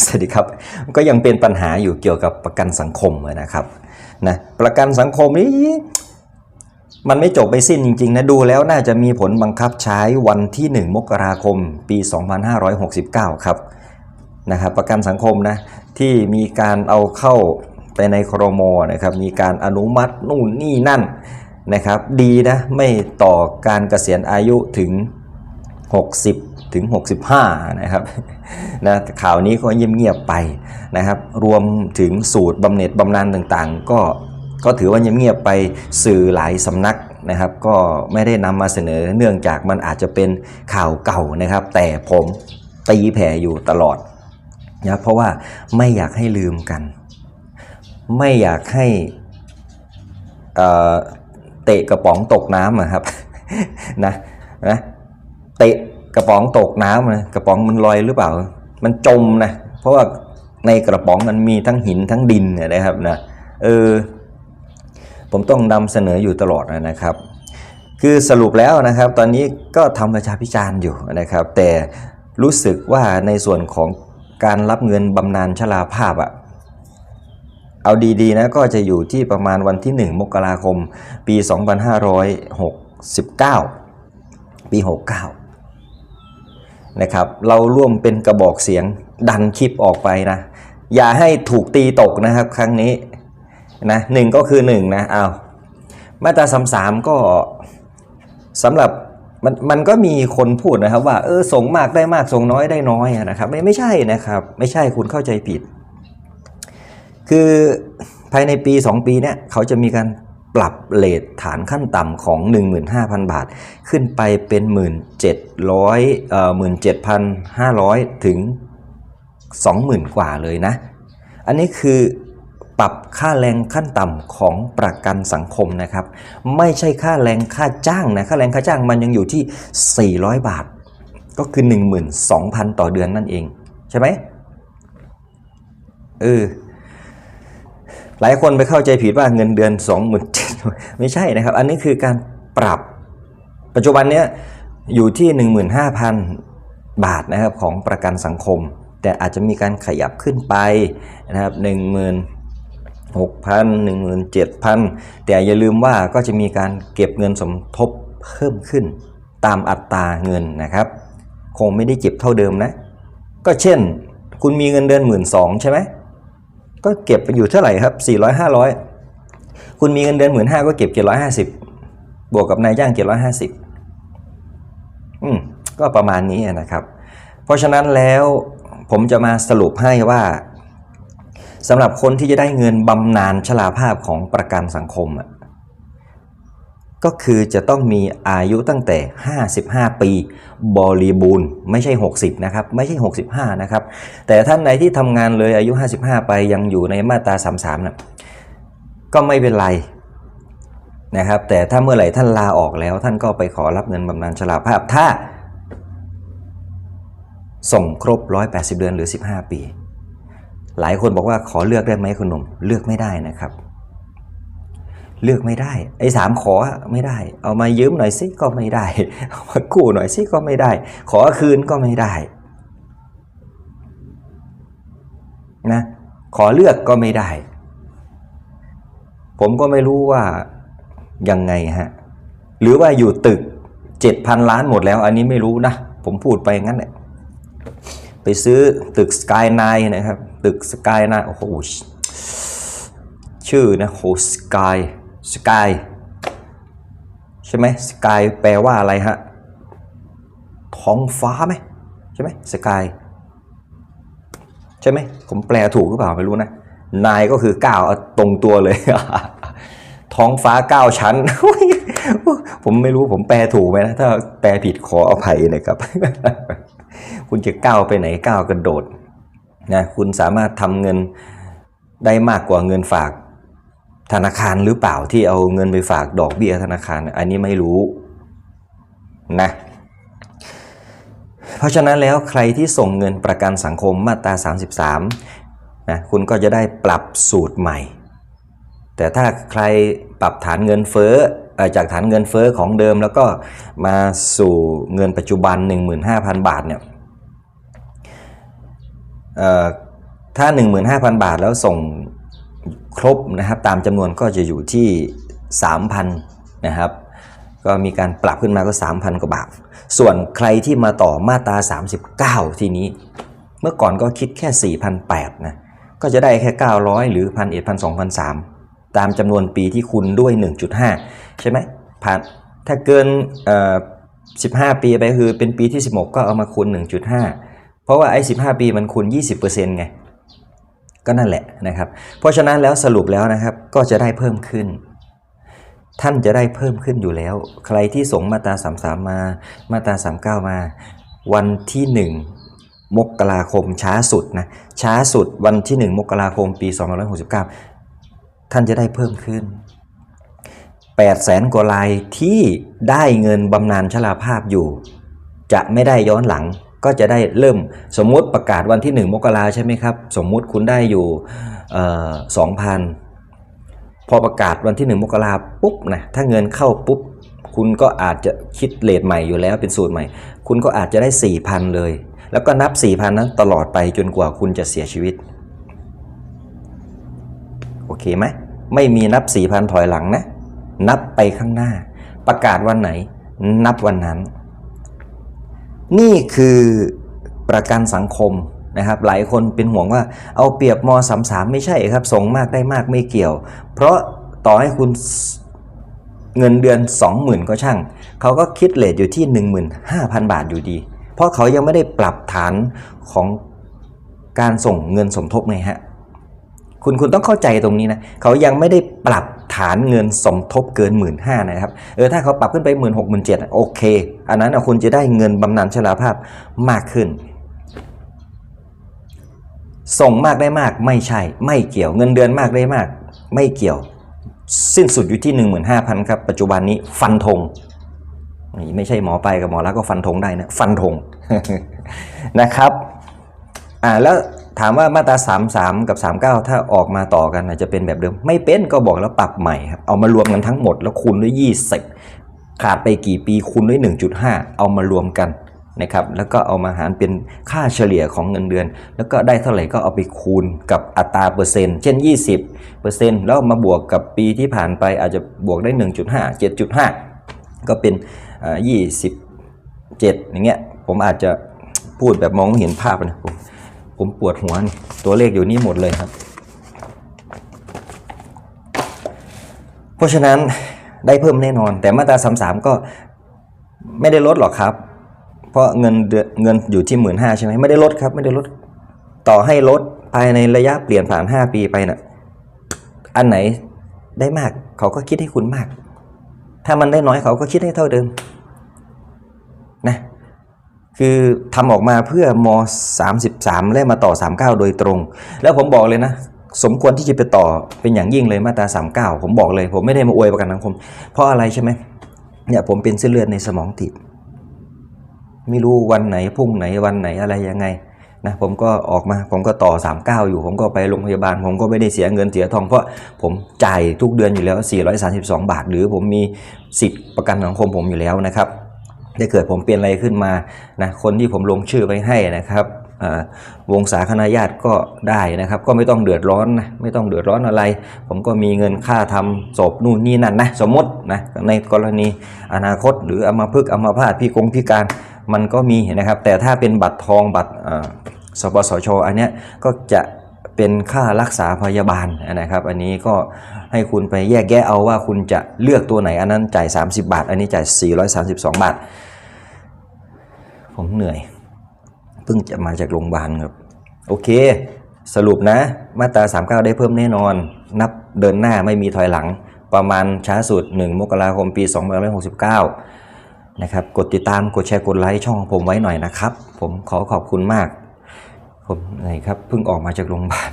สวัสดีครับก็ยังเป็นปัญหาอยู่เกี่ยวกับประกันสังคมนะครับนะประกันสังคมนี้มันไม่จบไปสิ้นจริงๆนะดูแล้วน่าจะมีผลบังคับใช้วันที่ 1 มกราคม ปี 2569 ครับนะครับประกันสังคมนะที่มีการเอาเข้าไปในครมนะครับมีการอนุมัตินู่นนี่นั่นนะครับ ดีนะไม่ต่อการเกษียณอายุถึง 60 ถึง 65 นะครับนะข่าวนี้ก็เงียบๆไปนะครับ รวมถึงสูตรบำเหน็จบำนาญต่างๆ ก็ก็ถือว่าเงียบๆไปสื่อหลายสำนักนะครับ ก็ไม่ได้นำมาเสนอเนื่องจากมันอาจจะเป็นข่าวเก่านะครับ แต่ผมตีแผ่อยู่ตลอดนะเพราะว่าไม่อยากให้ลืมกัน ไม่อยากให้เตะกระป๋องตกน้ำอะครับนะนะเตะ กระป๋องตกน้ำนะกระป๋องมันลอยหรือเปล่า มันจมนะเพราะว่าในกระป๋องมันมีทั้งหินทั้งดินเนี่ยนะครับนะเออผมต้องนำเสนออยู่ตลอดนะครับ คือสรุปแล้วนะครับ ตอนนี้ก็ทำประชาพิจารณ์อยู่นะครับ แต่รู้สึกว่าในส่วนของการรับเงินบำนาญชราภาพอะเอาดีๆนะก็จะอยู่ที่ประมาณวันที่ 1 มกราคม ปี 2569 ปี 69 นะครับ เราร่วมเป็นกระบอกเสียงดันคลิปออกไปนะ อย่าให้ถูกตีตกนะครับครั้งนี้นะหนึ่งก็คือ1นะเอามาตราสามสามก็สำหรับมันมันก็มีคนพูดนะครับว่าเออส่งมากได้มากส่งน้อยได้น้อยนะครับไม่ไม่ใช่นะครับ ไม่ใช่คุณเข้าใจผิด คือภายในปี 2 ปีเนี่ยเขาจะมีการ ปรับเลทฐานขั้นต่ำของ 15,000 บาท ขึ้นไปเป็น 1,700เอ่อ17,500 ถึง 20,000 กว่าเลยนะ อันนี้คือปรับค่าแรงขั้นต่ำของประกันสังคมนะครับ ไม่ใช่ค่าแรงค่าจ้างนะค่าแรงค่าจ้างมันยังอยู่ที่ 400 บาท ก็คือ 12,000 ต่อเดือนนั่นเอง ใช่ไหมเออ หลายคนไปเข้าใจผิดว่าเงินเดือน27,000ไม่ใช่นะครับ อันนี้คือการปรับ ปัจจุบันเนี้ยอยู่ที่ 15,000 บาทนะครับของประกันสังคม แต่อาจจะมีการขยับขึ้นไปนะครับ16,000 17,000 แต่อย่าลืมว่าก็จะมีการเก็บเงินสมทบเพิ่มขึ้น ตามอัตราเงินนะครับ คงไม่ได้เก็บเท่าเดิมนะ ก็เช่น คุณมีเงินเดือนหมื่นสองใช่ไหม ก็เก็บไปอยู่เท่าไหร่ครับ400 500 คุณมีเงินเดือนหมื่นห้าก็เก็บ 750 บวกกับนายจ้าง 750 อืมก็ประมาณนี้นะครับ เพราะฉะนั้นแล้วผมจะมาสรุปให้ว่าสำหรับคนที่จะได้เงินบำนาญชราภาพของประกันสังคมอะ ก็คือจะต้องมีอายุตั้งแต่ 55 ปี บริบูรณ์ไม่ใช่ 60 นะครับ ไม่ใช่ 65 นะครับ แต่ท่านไหนที่ทำงานเลยอายุ 55 ไปยังอยู่ในมาตรา 33นะก็ไม่เป็นไรนะครับ แต่ถ้าเมื่อไหร่ท่านลาออกแล้ว ท่านก็ไปขอรับเงินบำนาญชราภาพ ถ้า ส่งครบ 180 เดือนหรือ 15 ปี หลายคนบอกว่าขอเลือกได้ไหมคุณหนุ่ม เลือกไม่ได้นะครับ เลือกไม่ได้ ไอ้สามขอไม่ได้ เอามายืมหน่อยสิก็ไม่ได้ เอามากู้หน่อยสิก็ไม่ได้ ขอคืนก็ไม่ได้นะขอเลือกก็ไม่ได้ ผมก็ไม่รู้ว่ายังไงฮะหรือว่าอยู่ตึก7,000ล้านหมดแล้ว อันนี้ไม่รู้นะ ผมพูดไปงั้นแหละไปซื้อตึกสกายไนนะครับ ตึกสกายไนโอ้โหชื่อนะโหสกาย สกายใช่ไหมสกายแปลว่าอะไรฮะท้องฟ้าไหมใช่ไหมสกายใช่ไหมผมแปลถูกหรือเปล่าไม่รู้นะนายก็คือก้าวตรงตัวเลย ท้องฟ้าเก้าชั้น ผมไม่รู้ผมแปลถูกไหมนะถ้าแปลผิดขออภัยนะครับ คุณจะก้าวไปไหนก้าวกระโดดนะคุณสามารถทำเงินได้มากกว่าเงินฝาก ธนาคารหรือเปล่าที่เอาเงินไปฝากดอกเบี้ยธนาคาร อันนี้ไม่รู้นะเพราะฉะนั้นแล้วใครที่ส่งเงินประกันสังคมมาตรา 33นะคุณก็จะได้ปรับสูตรใหม่ แต่ถ้าใครปรับฐานเงินเฟ้อจากฐานเงินเฟ้อของเดิมแล้วก็มาสู่เงินปัจจุบัน 15,000 บาทเนี่ยเอ่อถ้า 15,000 บาทแล้วส่ง ครบนะครับตามจำนวนก็จะอยู่ที่ 3,000นะครับก็มีการปรับขึ้นมาก็ 3,000 กว่าบาท ส่วนใครที่มาต่อมาตรา 39 ทีนี้ เมื่อก่อนก็คิดแค่ 4,800นะก็จะได้แค่ 900 หรือ 1 1 0 0 2 0 0 ตามจำนวนปีที่คุณด้วย 1.5 ใช่ไหมผ่านถ้าเกินเอ่อ15 ปีไปคือเป็นปีที่ 16 ก็เอามาคูณ 1.5 เพราะว่าไอ้ 15 ปีมันคูณ 20%ไง ก็นั่นแหละนะครับ เพราะฉะนั้นแล้วสรุปแล้วนะครับก็จะได้เพิ่มขึ้น ท่านจะได้เพิ่มขึ้นอยู่แล้ว ใครที่ส่งมาตรา33 มามาตรา39 มา วันที่ 1 มกราคมช้าสุดนะช้าสุดวันที่ 1 มกราคมปี 2569 ท่านจะได้เพิ่มขึ้น8แสนกว่ารายที่ได้เงินบำนาญชราภาพอยู่ จะไม่ได้ย้อนหลัง ก็จะได้เริ่มสมมุติประกาศวันที่ 1 มกราใช่ไหมครับ สมมุติคุณได้อยู่สองพันพอประกาศวันที่ 1 มกราปุ๊บนะถ้าเงินเข้าปุ๊บ คุณก็อาจจะคิดเลทใหม่อยู่แล้วเป็นสูตรใหม่ คุณก็อาจจะได้ 4,000 เลย แล้วก็นับ 4,000 นั้นตลอดไปจนกว่าคุณจะเสียชีวิต โอเคไหมไม่มีนับ 4,000 ถอยหลังนะ นับไปข้างหน้า ประกาศวันไหน นับวันนั้น นี่คือประกันสังคมนะครับหลายคนเป็นห่วงว่าเอาเปรียบม33ไม่ใช่ครับส่งมากได้มากไม่เกี่ยว เพราะต่อให้คุณเงินเดือน 20,000 ก็ช่าง เขาก็คิดเลทอยู่ที่ 15,000 บาทอยู่ดี เพราะเขายังไม่ได้ปรับฐานของการส่งเงินสมทบไงฮะคุณคุณต้องเข้าใจตรงนี้นะเขายังไม่ได้ปรับ ฐานเงินสมทบเกิน 1 5ื่นนะครับ เออถ้าเขาปรับขึ้นไป 1 6 0 0 0 1 7 0 0โอเค อันนั้นคุณจะได้เงินบำนาญชราภาพมากขึ้น ส่งมากได้มากไม่ใช่ ไม่เกี่ยวเงินเดือนมากได้มาก ไม่เกี่ยว สิ้นสุดอยู่ที่ 15,000ครับปัจจุบันนี้ฟันธงนี่ไม่ใช่หมอไปกับหมอแล้วก็ฟันธงได้นะฟันธงนะครับอ่าแล้ว ถามว่ามาตรา 33 กับ 39 ถ้าออกมาต่อกันอาจจะเป็นแบบเดิม ไม่เป็นก็บอกแล้วปรับใหม่ครับ เอามารวมกันทั้งหมดแล้วคูณด้วย 20 ขาดไปกี่ปีคูณด้วย 1.5 เอามารวมกันนะครับ แล้วก็เอามาหารเป็นค่าเฉลี่ยของเงินเดือน แล้วก็ได้เท่าไหร่ก็เอาไปคูณกับอัตราเปอร์เซ็นต์ เช่น 20เปอร์เซ็นต์แล้วมาบวกกับปีที่ผ่านไปอาจจะบวกได้ 1.5 7.5 ก็เป็นอ่า27 อย่างเงี้ย ผมอาจจะพูดแบบมองไม่เห็นภาพนะผม ผมปวดหัวนี่ตัวเลขอยู่นี่หมดเลยครับ เพราะฉะนั้นได้เพิ่มแน่นอน แต่มาตราสามสามก็ไม่ได้ลดหรอกครับ เพราะเงินเงินอยู่ที่หมื่นห้าใช่ไหมไม่ได้ลดครับ ไม่ได้ลดต่อให้ลดภายในระยะเปลี่ยนผ่านห้าปีไปนะ่ะอันไหนได้มากเขาก็คิดให้คุณมาก ถ้ามันได้น้อยเขาก็คิดให้เท่าเดิม คือทำออกมาเพื่อม 33 และมาต่อ 39 โดยตรง แล้วผมบอกเลยนะ สมควรที่จะไปต่อเป็นอย่างยิ่งเลยมาตรา 39 ผมบอกเลย ผมไม่ได้มาอวยประกันสังคม เพราะอะไรใช่ไหมเนี่ยผมเป็นเส้นเลือดในสมองตีบไม่รู้วันไหนพุ่งไหนวันไหนอะไรยังไงนะผมก็ออกมาผมก็ต่อ 39 อยู่ ผมก็ไปโรงพยาบาล ผมก็ไม่ได้เสียเงินเสียทอง เพราะผมจ่ายทุกเดือนอยู่แล้ว 432 บาท หรือผมมีสิทธิ์ประกันสังคมผมอยู่แล้วนะครับ ถ้าเกิดผมเปลี่ยนอะไรขึ้นมานะคนที่ผมลงชื่อไปให้นะครับวงศาคณะญาติก็ได้นะครับ ก็ไม่ต้องเดือดร้อนนะไม่ต้องเดือดร้อนอะไร ผมก็มีเงินค่าทำศพนู่นนี่นั่นนะสมมตินะในกรณีอนาคตหรืออัมพฤกอัมพาตพี่กงพิการมันก็มีนะครับ แต่ถ้าเป็นบัตรทองบัตรสปสชอันเนี้ยก็จะ เป็นค่ารักษาพยาบาลนะครับ อันนี้ก็ให้คุณไปแยกแยะเอาว่าคุณจะเลือกตัวไหน อันนั้นจ่าย 30 บาท อันนี้จ่าย 432 บาท ผมเหนื่อย เพิ่งจะมาจากโรงพยาบาลครับ โอเค สรุปนะ มาตรา 39 ได้เพิ่มแน่นอน นับเดินหน้าไม่มีถอยหลัง ประมาณช้าสุด 1 มกราคม ปี2569 นะครับ กดติดตาม กดแชร์ กดไลค์ช่องของผมไว้หน่อยนะครับ ผมขอขอบคุณมาก ผมไหนครับเพิ่งออกมาจากโรงพยาบาล